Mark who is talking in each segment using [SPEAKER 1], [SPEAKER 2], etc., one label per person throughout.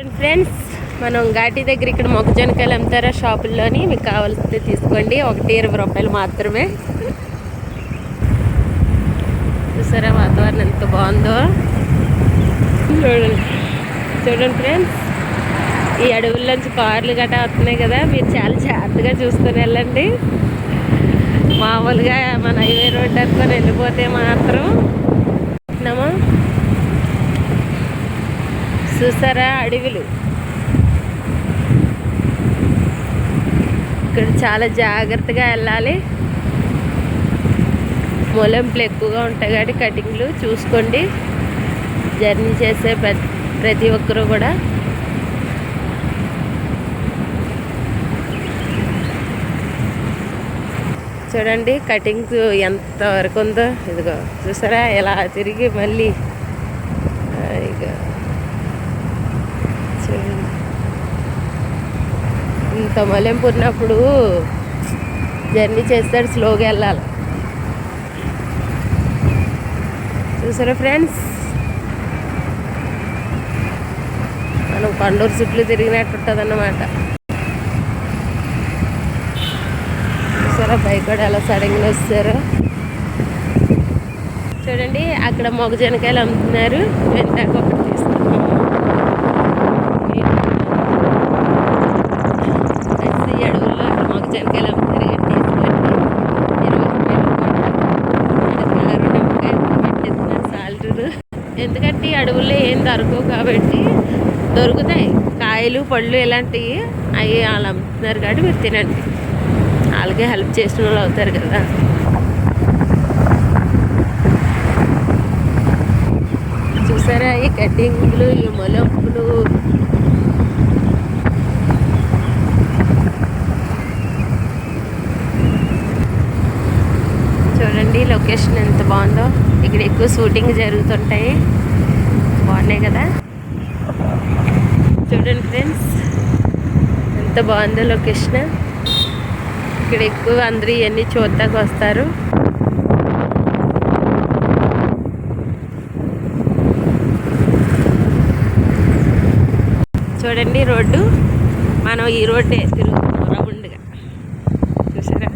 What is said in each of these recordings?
[SPEAKER 1] Friends మనం ఘాటి దగ్గర ఇక్కడ మొక్కజొన్నకాయలు అమ్ముతారా షాపుల్లోని? మీకు కావాల్సింది తీసుకోండి. ఒకటి ఇరవై రూపాయలు మాత్రమే. చూసారా వాతావరణం ఎంత బాగుందో? చూడండి. చూడండి ఫ్రెండ్స్ ఈ అడవుల్లోంచి కార్లు గట్రా వస్తున్నాయి కదా మీరు చాలా జాగ్రత్తగా చూసుకొని వెళ్ళండి. మామూలుగా మన హైవే రోడ్ అనుకొని వెళ్ళిపోతే మాత్రం. నమో. చూసారా అడవులు? ఇక్కడ చాలా జాగ్రత్తగా వెళ్ళాలి. మొలంపులు ఎక్కువగా ఉంటాయి కాబట్టి కటింగ్లు చూసుకోండి. జర్నీ చేసే ప్రతి ప్రతి ఒక్కరూ కూడా. చూడండి కటింగ్స్ ఎంత వరకు ఉందో. ఇదిగో చూసారా? ఎలా తిరిగి మళ్ళీ ఇంత మలెంపు ఉన్నప్పుడు జర్నీ చేస్తాడు స్లోగా వెళ్ళాలి. చూసారా ఫ్రెండ్స్? మనం కొండూరు చుట్లు తిరిగినట్టు ఉంటుంది అన్నమాట చూసారా బైక్ కూడా ఎలా సడన్గా వస్తారు. చూడండి అక్కడ మొగజనకాయలు అమ్ముతున్నారు. వెంటాక ఒకటి తీసుకున్నాము కలిసి ఈ అడవుల్లో అమ్ముతారు ఇరవై రూపాయలు పెట్టేస్తున్నారు ఎందుకంటే ఈ అడవుల్లో ఏం దొరకవు కాబట్టి దొరుకుతాయి. కాయలు పళ్ళు ఇలాంటివి అవి వాళ్ళు అమ్ముతున్నారు కాబట్టి మీరు తినండి. వాళ్ళకే హెల్ప్ చేసిన వాళ్ళు అవుతారు కదా. చూసారా ఈ కటింగ్లు ఈ మొలంపులు చూడండి లొకేషన్ ఎంత బాగుందో. ఇక్కడ ఎక్కువ షూటింగ్ జరుగుతుంటాయి. బాగున్నాయి కదా. చూడండి ఫ్రెండ్స్ ఎంత బాగుందో లొకేషన్. ఇక్కడ ఎక్కువ అందరూ ఇవన్నీ చూద్దాకు వస్తారు. చూడండి రోడ్డు. మనం ఈ రోడ్డే తిరుగుతున్నాం రౌండ్గా చూసారా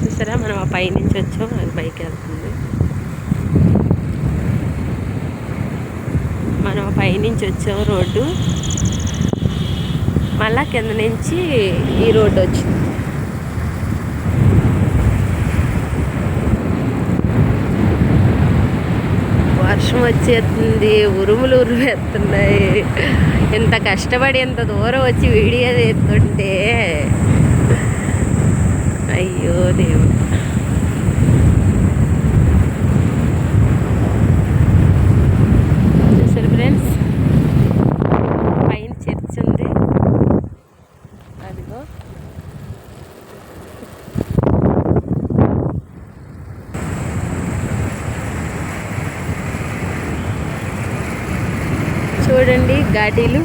[SPEAKER 1] చూసారా మనం ఆ పైనుంచి వచ్చాం అది బైక్ వెళ్తుంది మనం పైనుంచి వచ్చాం రోడ్డు. మళ్ళా కింద నుంచి ఈ రోడ్డు వచ్చింది. వర్షం వచ్చేస్తుంది ఉరుములు ఉరుమేస్తున్నాయి ఇంత కష్టపడి ఇంత దూరం వచ్చి వీడియో తీస్తుంటే. అయ్యో దేవుడు చూసారు ఫ్రెండ్స్ పైన చర్చ్ ఉంది అదిగో చూడండి ఘాటీలు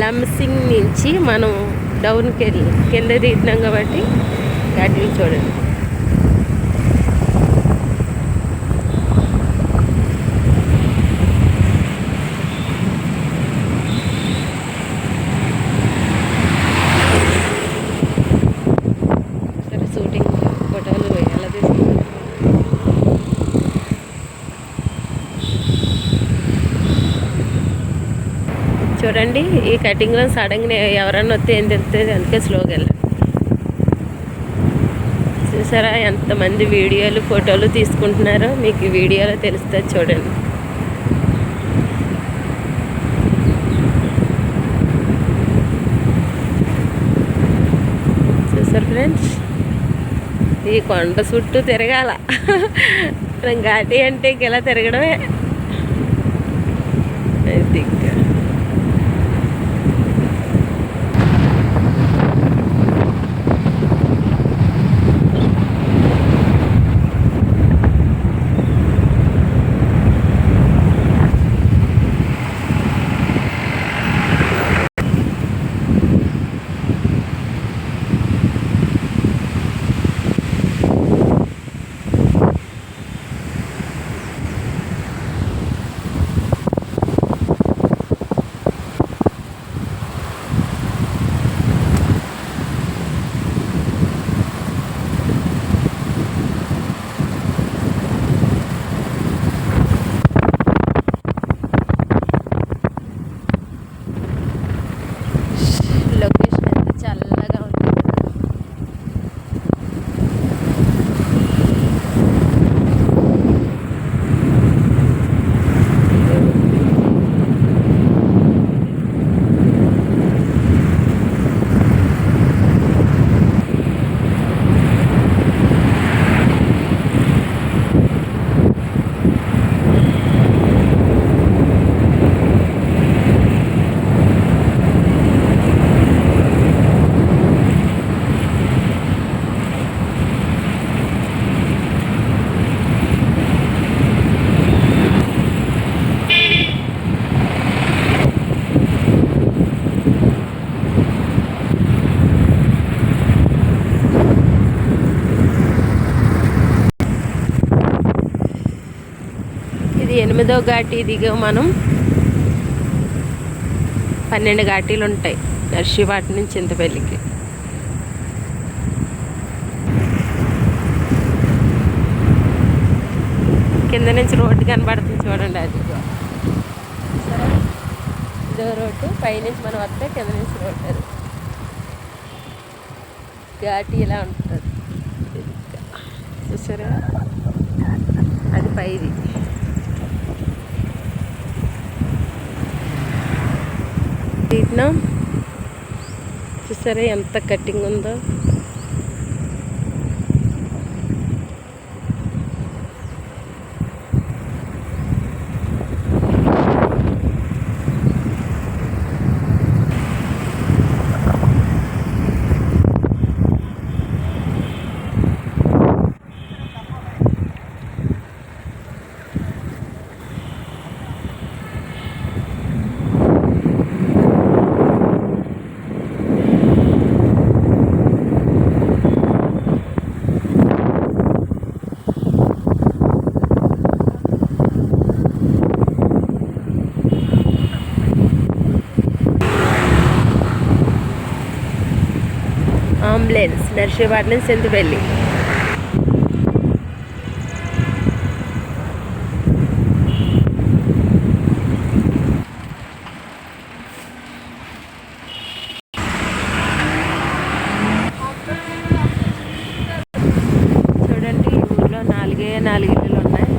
[SPEAKER 1] లంసింగ్ నుంచి మనం డౌన్కి వెళ్ళి కింద దిగుతున్నాం కాబట్టి ఘాటీలు చూడండి సరే షూటింగ్ ఫోటోలు ఎలా తీసుకుంటారు చూడండి ఈ కటింగ్లో సడన్గా ఎవరన్నా వస్తే ఏం తెలుస్తుంది? అందుకే స్లోగా వెళ్ళాలి చూసారా ఎంతమంది వీడియోలు ఫోటోలు తీసుకుంటున్నారో? మీకు వీడియోలో తెలుస్తుంది చూడండి. చూసారు ఫ్రెండ్స్ ఈ కొండ చుట్టూ తిరగాల. రంగాటి ఘాటి అంటే ఇంక ఇలా తిరగడమే. అది. ఇది ఎనిమిదో ఘాటి దిగాం మనం. పన్నెండు ఘాటీలు ఉంటాయి. నర్సీవాటి నుంచి చింతపల్లికి. కింద నుంచి రోడ్డు కనబడుతుంది చూడండి అది. ఇదో రోడ్డు. పైనుంచి మనం వస్తే కింద నుంచి రోడ్డు అది. ఘాటి ఇలా ఉంటుంది. చూసారా? అది పైది. వీటిన చూసారా ఎంత కట్టింగ్ ఉందో? అంబులెన్స్ నుంచి చింతపల్లి చూడండి ఊళ్ళో నాలుగే నాలుగు ఇళ్ళు ఉన్నాయి.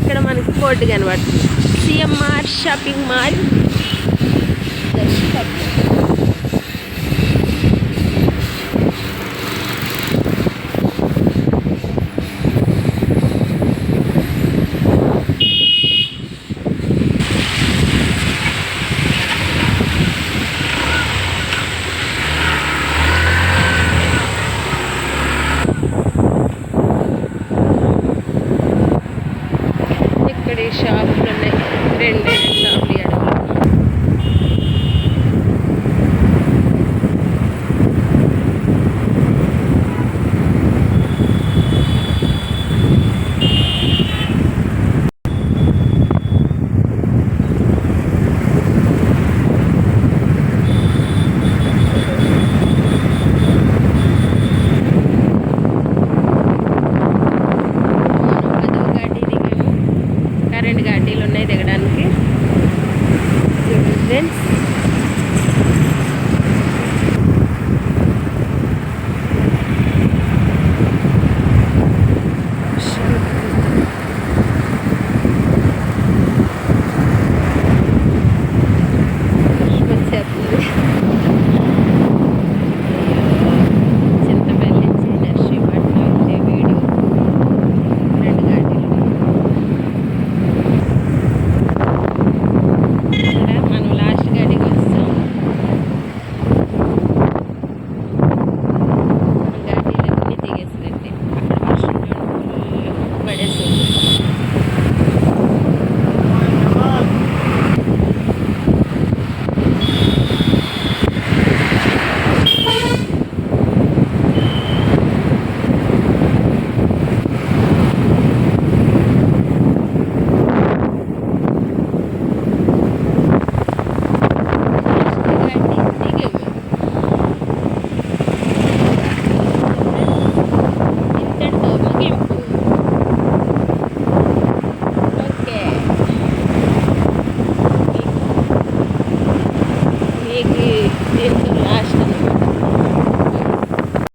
[SPEAKER 1] ఇక్కడ మనకి బోర్డు కనబడుతుంది. CMR shopping mall. షాపింగ్ ఈ షాపులు ఉన్నాయి. రెండు